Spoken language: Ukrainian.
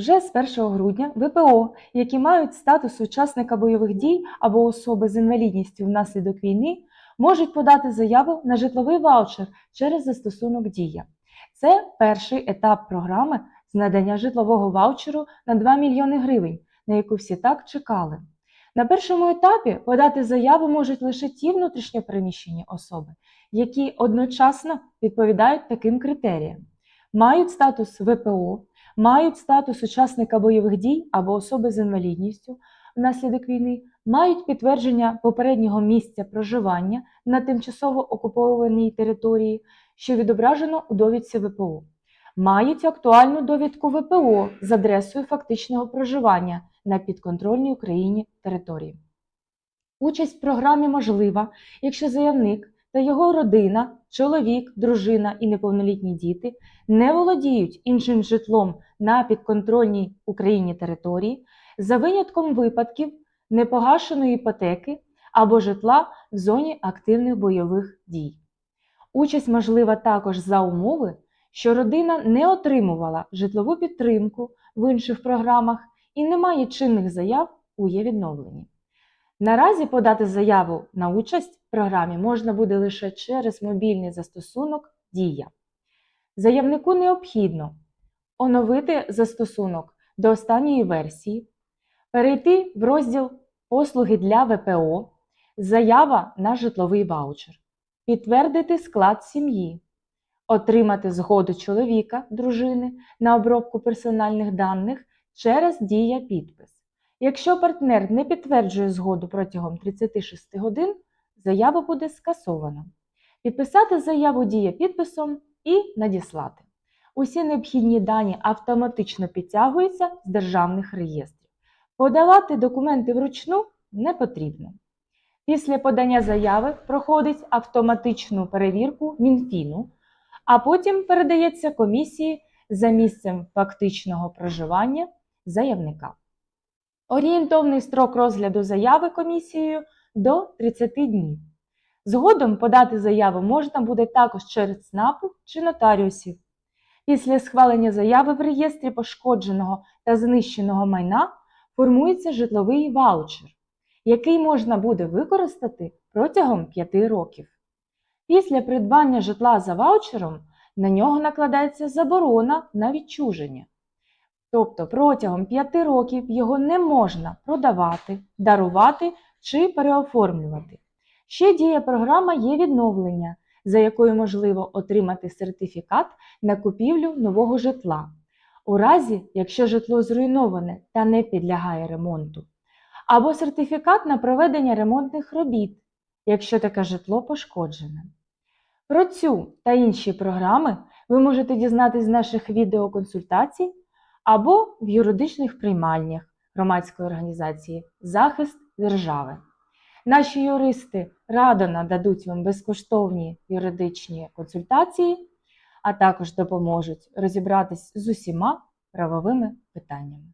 Вже з 1 грудня ВПО, які мають статус учасника бойових дій або особи з інвалідністю внаслідок війни, можуть подати заяву на житловий ваучер через застосунок Дія. Це перший етап програми з надання житлового ваучеру на 2 мільйони гривень, на яку всі так чекали. На першому етапі подати заяву можуть лише ті внутрішньопереміщені особи, які одночасно відповідають таким критеріям: мають статус ВПО, мають статус учасника бойових дій або особи з інвалідністю внаслідок війни, мають підтвердження попереднього місця проживання на тимчасово окупованій території, що відображено у довідці ВПО, мають актуальну довідку ВПО з адресою фактичного проживання на підконтрольній Україні території. Участь в програмі можлива, якщо заявник та його родина, чоловік, дружина і неповнолітні діти не володіють іншим житлом на підконтрольній Україні території за винятком випадків непогашеної іпотеки або житла в зоні активних бойових дій. Участь можлива також за умови, що родина не отримувала житлову підтримку в інших програмах і не має чинних заяв у є відновленні. Наразі подати заяву на участь в програмі можна буде лише через мобільний застосунок Дія. Заявнику необхідно оновити застосунок до останньої версії, перейти в розділ Послуги для ВПО, Заява на житловий ваучер, підтвердити склад сім'ї, отримати згоду чоловіка, дружини на обробку персональних даних через Дія підпис. Якщо партнер не підтверджує згоду протягом 36 годин, заяву буде скасовано. Підписати заяву дія підписом і надіслати. Усі необхідні дані автоматично підтягуються з державних реєстрів. Подавати документи вручну не потрібно. Після подання заяви проходить автоматичну перевірку Мінфіну, а потім передається комісії за місцем фактичного проживання заявника. Орієнтовний строк розгляду заяви комісією до 30 днів. Згодом подати заяву можна буде також через ЦНАПу чи нотаріусів. Після схвалення заяви в реєстрі пошкодженого та знищеного майна формується житловий ваучер, який можна буде використати протягом 5 років. Після придбання житла за ваучером на нього накладається заборона на відчуження. Тобто протягом 5 років його не можна продавати, дарувати чи переоформлювати. Ще діє програма є відновлення, за якою можливо отримати сертифікат на купівлю нового житла, у разі, якщо житло зруйноване та не підлягає ремонту, або сертифікат на проведення ремонтних робіт, якщо таке житло пошкоджене. Про цю та інші програми ви можете дізнатись з наших відеоконсультацій або в юридичних приймальнях громадської організації Захист держави. Наші юристи радо нададуть вам безкоштовні юридичні консультації, а також допоможуть розібратись з усіма правовими питаннями.